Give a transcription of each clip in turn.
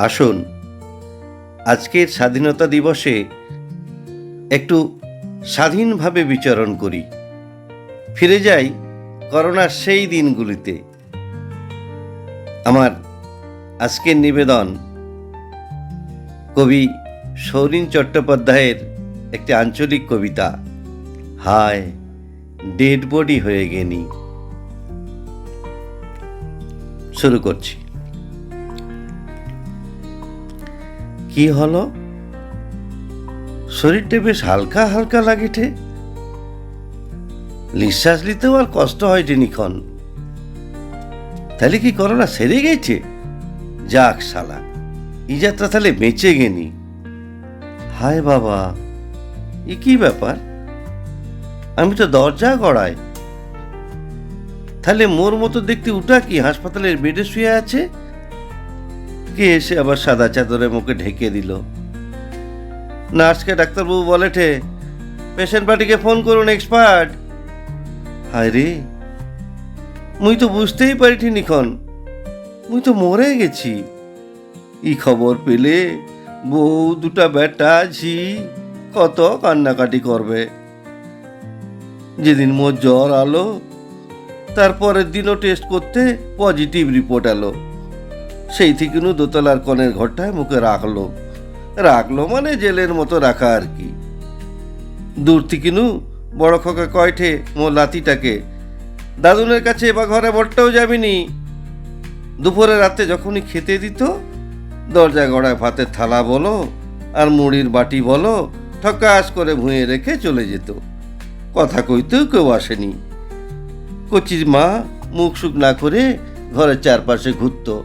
আসুন, আজকের স্বাধীনতা দিবসে একটু স্বাধীনভাবে বিচরণ করি। ফিরে যাই করোনার সেই দিনগুলিতে। আমার আজকের নিবেদন কবি সৌরিন চট্টোপাধ্যায়ের একটি আঞ্চলিক কবিতা, হায়, ডেড বডি হয়ে গেনি। শুরু করছি। কি হলো? শরীরটা বেশ হালকা হালকা লাগিঠে নিঃশ্বাস নিতেও আর কষ্ট হয় টেনিক্ষণ তাহলে কি করোনা সেরে গেছে? যাক শালা ই যাত্রা তাহলে বেঁচে গেনি। হায় বাবা, এ কি ব্যাপার? আমি তো দরজা গড়াই। তাহলে মোর মতো দেখতে উঠা কি হাসপাতালের বেডে শুয়ে আছে? কে এসে আবার সাদা চাদরে মুখে ঢেকে দিল? নার্সকে ডাক্তারবাবু বলেঠে পেশেন্ট পার্টিকে ফোন করুন, এক্সপার্ট। হায় রে, মুই তো বুঝতেই পারিঠি নিখন, মুই তো মরে গেছি। ই খবর পেলে বউ দুটা বেটা, ঝি কত কান্নাকাটি করবে। যেদিন মোর জ্বর আলো, তারপরের দিনও টেস্ট করতে পজিটিভ রিপোর্ট এলো। সেই থেকেনু দোতলার কনের ঘরটায় মুখে রাখল। রাখল মানে জেলের মতো রাখা আর কি। দূর থেকেনু, বড় খোকা কয়ঠে মো লাতিটাকে, দাদুনের কাছে বা ঘরে বটটাও যাবিনি। দুপুরে রাতে যখনই খেতে দিত দরজা গড়ায় ভাতের থালা বলো আর মুড়ির বাটি বলো, ঠকাস করে ভুঁয়ে রেখে চলে যেত। কথা কইতেও কেউ আসেনি। কচির মা মুখ সুখ না করে ঘরের চারপাশে ঘুরত।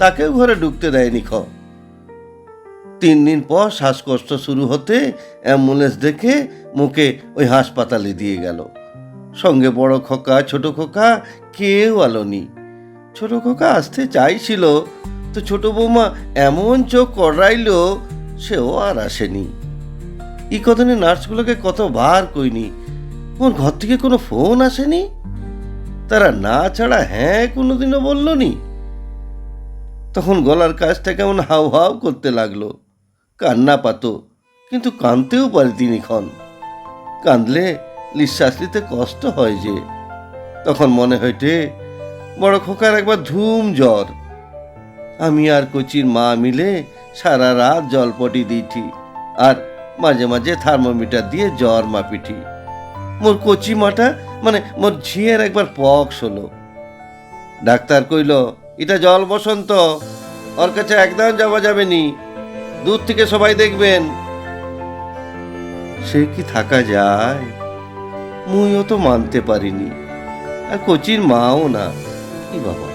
তাকেও ঘরে ঢুকতে দেয়নি খ। তিন দিন পর শ্বাসকষ্ট শুরু হতে অ্যাম্বুলেন্স দেখে মুখে ওই হাসপাতালে দিয়ে গেল। সঙ্গে বড় খোকা, ছোট খোকা, কেউ আলোনি ছোট খোকা আসতে চাইছিল, তো ছোট বৌমা এমন চোখ করাইলো, সেও আর আসেনি। ই কদিনে নার্সগুলোকে কতবার কইনি, ওর ঘর থেকে কোনো ফোন আসেনি? তারা না ছাড়া হ্যাঁ কোনোদিনও বলল নি? তখন গলার কাজটা কেমন হাউ হাউ করতে লাগল। কান্না পাত, কিন্তু কাঁদতেও পারি তিনি ক্ষণ। কাঁদলে নিঃশ্বাস নিতে কষ্ট হয় যে। তখন মনে হইটে বড় খোকার একবার ধুম জ্বর। আমি আর কচির মা মিলে সারা রাত জলপটি দিঠি আর মাঝে মাঝে থার্মোমিটার দিয়ে জ্বর মাপিঠি। মোর কচি মাটা মানে মোর ঝিয়ের একবার পক্স হলো ডাক্তার কইল এটা জল বসন্ত। ওর কাছে একদম যাওয়া যাবে নি। দূর থেকে সবাই দেখবেন। সে কি থাকা যায়? মুইও তো মানতে পারিনি। আর কচির মাও না। কি বাবা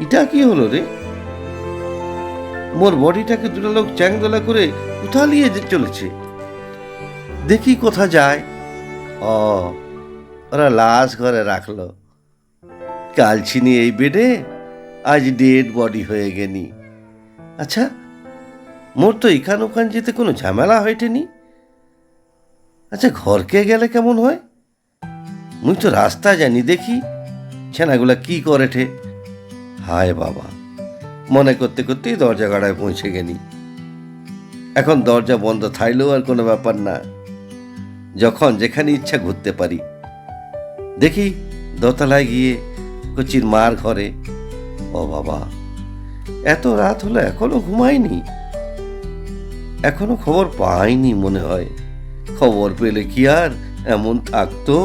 এটা কি হলো রে? মোর বডিটাকে দুটো লোক চ্যাংদোলা করে উঠালিয়ে যে চলেছে। দেখি কোথা যায়। ও, ওরা লাশ ঘরে রাখল। কালছিনি এই বেডে? আজ ডেড বডি হয়ে গেনি। আচ্ছা মোর তো এখান ওখান যেতে কোনো ঝামেলা হয়টেনি। আচ্ছা ঘরকে গেলে কেমন হয়? মুই তো রাস্তা জানি, দেখি ছেনাগুলা কি করেঠে। হায় বাবা, মনে করতে করতেই দরজা গাড়ায় পৌঁছে গেনি। এখন দরজা বন্ধ থাইলেও আর কোনো ব্যাপার না, যখন যেখানে ইচ্ছা ঘুরতে পারি। দেখি দোতলায় গিয়ে কচির মার ঘরে ও বাবা, এত রাত হলো এখনও ঘুমায়নি? এখনও খবর পাইনি মনে হয়। খবর পেলে কি আর এমন থাকতো,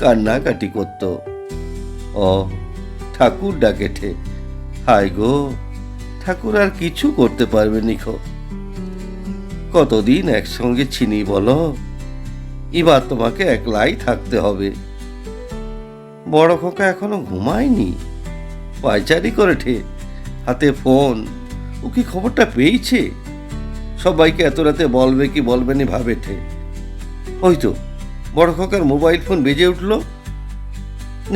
কান্নাকাটি করতো। ও, ঠাকুর ডাকেঠে হায় গো, ঠাকুর আর কিছু করতে পারবে নিখো কতদিন একসঙ্গে চিনি বলো? এবার তোমাকে একলাই থাকতে হবে। বড় খোকা এখনও ঘুমায়নি? পায়চারি করেঠে হাতে ফোন, ও কি খবরটা পেয়েছে? সবাইকে এত রাতে বলবে কি বলবে নি ভাবেঠে ওই তো, বড় খোকার মোবাইল ফোন বেজে উঠল।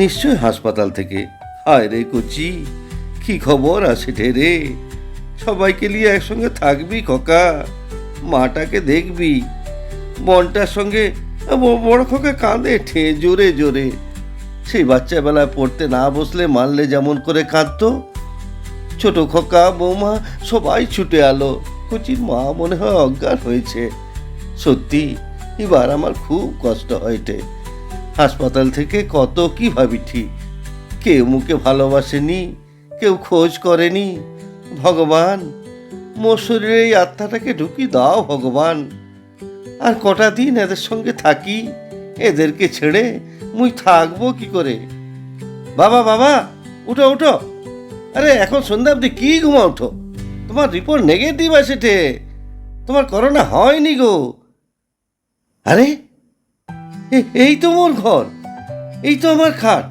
নিশ্চয় হাসপাতাল থেকে। হায় রে কচি, কি খবর আছে ঠে রে? সবাইকে নিয়ে একসঙ্গে থাকবি খোকা, মাটাকে দেখবি। বনটার সঙ্গে বড় খোকা কাঁদে ঠে, জোরে জোরে। সেই বাচ্চাবেলায় পড়তে না বসলে মারলে যেমন করে কাঁদতো। ছোট খোকা, বৌমা, সবাই ছুটে আলো। কুচির মা মনে হয় অজ্ঞান হয়েছে। সত্যি, এবার আমার খুব কষ্ট হয়েছে। হাসপাতাল থেকে কত কি ভাবি ঠিক। কেউ মুখে ভালোবাসেনি, কেউ খোঁজ করেনি। ভগবান, মোর শরীরে এই আত্মাটাকে ঢুকি দাও ভগবান। আর কটা দিন এদের সঙ্গে থাকি, এদেরকে ছেড়ে মুই থাকব কি করে? বাবা বাবা, উঠো উঠো। আরে, এখন সন্ধ্যা অব্দি কি ঘুমা উঠো? তোমার রিপোর্ট নেগেটিভ আসেটে তোমার করোনা হয়নি গো। আরে এই তো মোর ঘর, এই তো আমার খাট।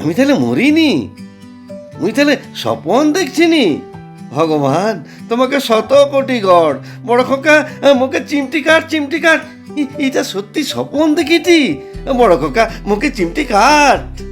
আমি তাহলে মরিনি। মুই তাহলে স্বপন দেখছিনি। ভগবান, তোমাকে শত কোটি গড়। বড় খোকা, মুখে চিমটি কাট চিমটি কাট। এটা সত্যি স্বপন দেখিটি বড় কাকা মুখে চিমটি কাট।